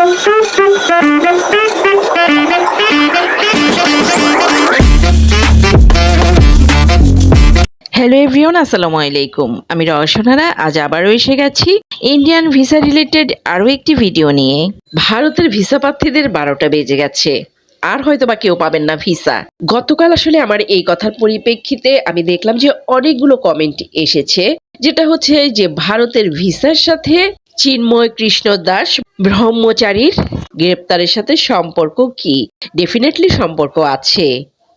Hello everyone আসসালামু আলাইকুম। আমি রওশনারা, আজ আবারও এসে গেছি ইন্ডিয়ান ভিসা রিলেটেড আরও একটি ভিডিও নিয়ে। ভারতের ভিসা প্রার্থীদের বারোটা বেজে গেছে। আর হয়তো বা কেউ পাবেন না ভিসা গতকাল আসলে আমার এই কথার পরিপ্রেক্ষিতে আমি দেখলাম যে অনেকগুলো কমেন্ট এসেছে, যেটা হচ্ছে যে ভারতের ভিসার সাথে চিন্ময় কৃষ্ণ দাস ব্রহ্মচারীর গ্রেপ্তারের সাথে সম্পর্ক কি? ডেফিনেটলি সম্পর্ক আছে।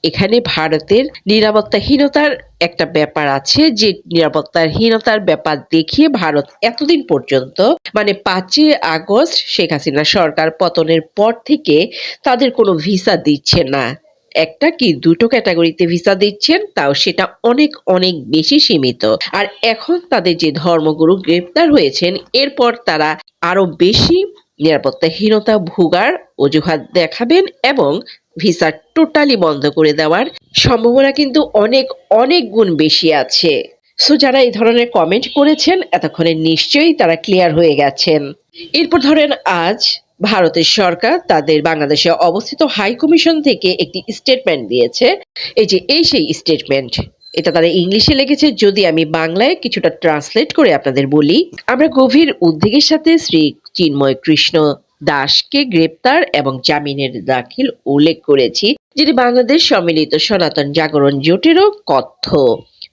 এখানে ভারতের নিরাপত্তাহীনতার একটা ব্যাপার আছে যে নিরাপত্তাহীনতার ব্যাপার দেখিয়ে ভারত এতদিন পর্যন্ত মানে পাঁচই আগস্ট শেখ হাসিনা সরকার পতনের পর থেকে তাদের কোনো ভিসা দিচ্ছে না। একটা কি দুটো ক্যাটাগরিতে ভিসা দিচ্ছেন, তাও সেটা অনেক অনেক বেশি সীমিত। আর এখন তাদের যে ধর্মগুরু গ্রেপ্তার হয়েছেন, এরপর তারা আরও বেশি নিরাপত্তাহীনতা, ভোগার অজুহাত দেখাবেন এবং ভিসা টোটালি বন্ধ করে দেওয়ার সম্ভাবনা কিন্তু অনেক অনেক গুণ বেশি আছে। সো যারা এই ধরনের কমেন্ট করেছেন, এতক্ষণে নিশ্চয়ই তারা ক্লিয়ার হয়ে গেছেন। এরপর ধরেন আজ ভারতের সরকার তাদের বাংলাদেশে অবস্থিত হাই কমিশন থেকে একটি স্টেটমেন্ট দিয়েছে। এই যে, এই সেই স্টেটমেন্ট এটা তারা ইংলিশে লিখেছে যদি আমি বাংলায় কিছুটা ট্রান্সলেট করে আপনাদের বলি, আমরা গভীর উদ্বেগের সাথে শ্রী চিন্ময় কৃষ্ণ দাসকে গ্রেপ্তার এবং জামিনের দাখিল উল্লেখ করেছি, যেটি বাংলাদেশ সম্মিলিত সনাতন জাগরণ জোটেরও কথ্য।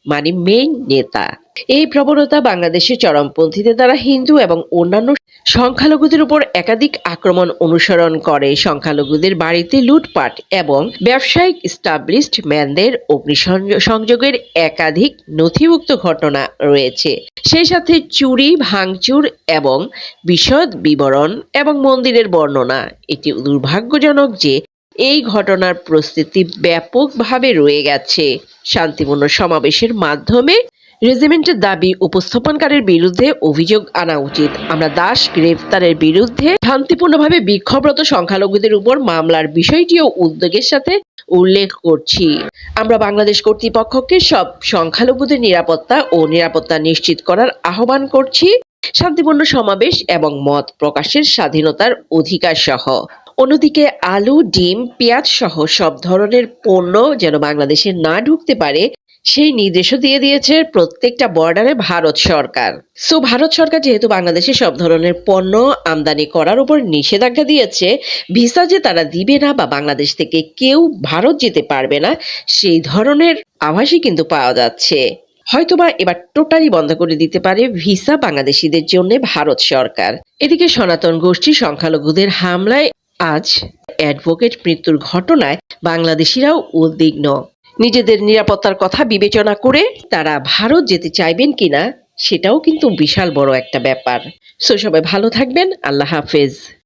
মানে মেইন নেতা। এই প্রবণতা বাংলাদেশের চরমপন্থীদের দ্বারা হিন্দু এবং অন্যান্য সংখ্যালঘুদের উপর একাধিক আক্রমণ অনুসরণ করে। সংখ্যালঘুদের বাড়িতে লুটপাট এবং ব্যবসায়িক স্টাবলিশড ম্যানদের অগ্নিসংযোগের একাধিক নথিভুক্ত ঘটনা রয়েছে। সেই সাথে চুরি, ভাঙচুর এবং বিশদ বিবরণ এবং মন্দিরের বর্ণনা। এটি দুর্ভাগ্যজনক যে এই ঘটনার প্রস্তুতি ব্যাপকভাবে রয়ে গেছে। শান্তিপূর্ণ সমাবেশের মাধ্যমে রেজিমেন্টের দাবি উপস্থাপনকারীর বিরুদ্ধে অভিযোগ আনা উচিত। আমরা দাস গ্রেফতারের বিরুদ্ধে শান্তিপূর্ণভাবে বিক্ষোভরত সংখ্যালঘুদের উপর মামলার বিষয়টিও উদ্যোগের সাথে উল্লেখ করছি। আমরা বাংলাদেশ কর্তৃপক্ষকে সব সংখ্যালঘুদের নিরাপত্তা ও নিরাপত্তা নিশ্চিত করার আহ্বান করছি। শান্তিপূর্ণ সমাবেশ এবং মত প্রকাশের স্বাধীনতার অধিকার সহ। অন্যদিকে আলু, ডিম, পেঁয়াজ সহ সব ধরনের পণ্য যেন বাংলাদেশে না ঢুকতে পারে, সেই নির্দেশও দিয়ে দিয়েছে প্রত্যেকটা বর্ডারে ভারত সরকার। সো ভারত সরকার যেহেতু বাংলাদেশে সব ধরনের পণ্য আমদানি করার উপর নিষেধাজ্ঞা দিয়েছে, ভিসা যে তারা দিবে না বা বাংলাদেশ থেকে কেউ ভারত যেতে পারবে না, সেই ধরনের আভাসই কিন্তু পাওয়া যাচ্ছে। হয়তোবা এবার টোটালি বন্ধ করে দিতে পারে ভিসা বাংলাদেশিদের জন্য ভারত সরকার। এদিকে সনাতন গোষ্ঠী সংখ্যালঘুদের হামলায় আজ অ্যাডভোকেট মৃত্যুর ঘটনায় বাংলাদেশিরাও উদ্বিগ্ন। নিজেদের নিরাপত্তার কথা বিবেচনা করে তারা ভারত যেতে চাইবেন কিনা, সেটাও কিন্তু বিশাল বড় একটা ব্যাপার। সো সবাই ভালো থাকবেন, আল্লাহ হাফেজ।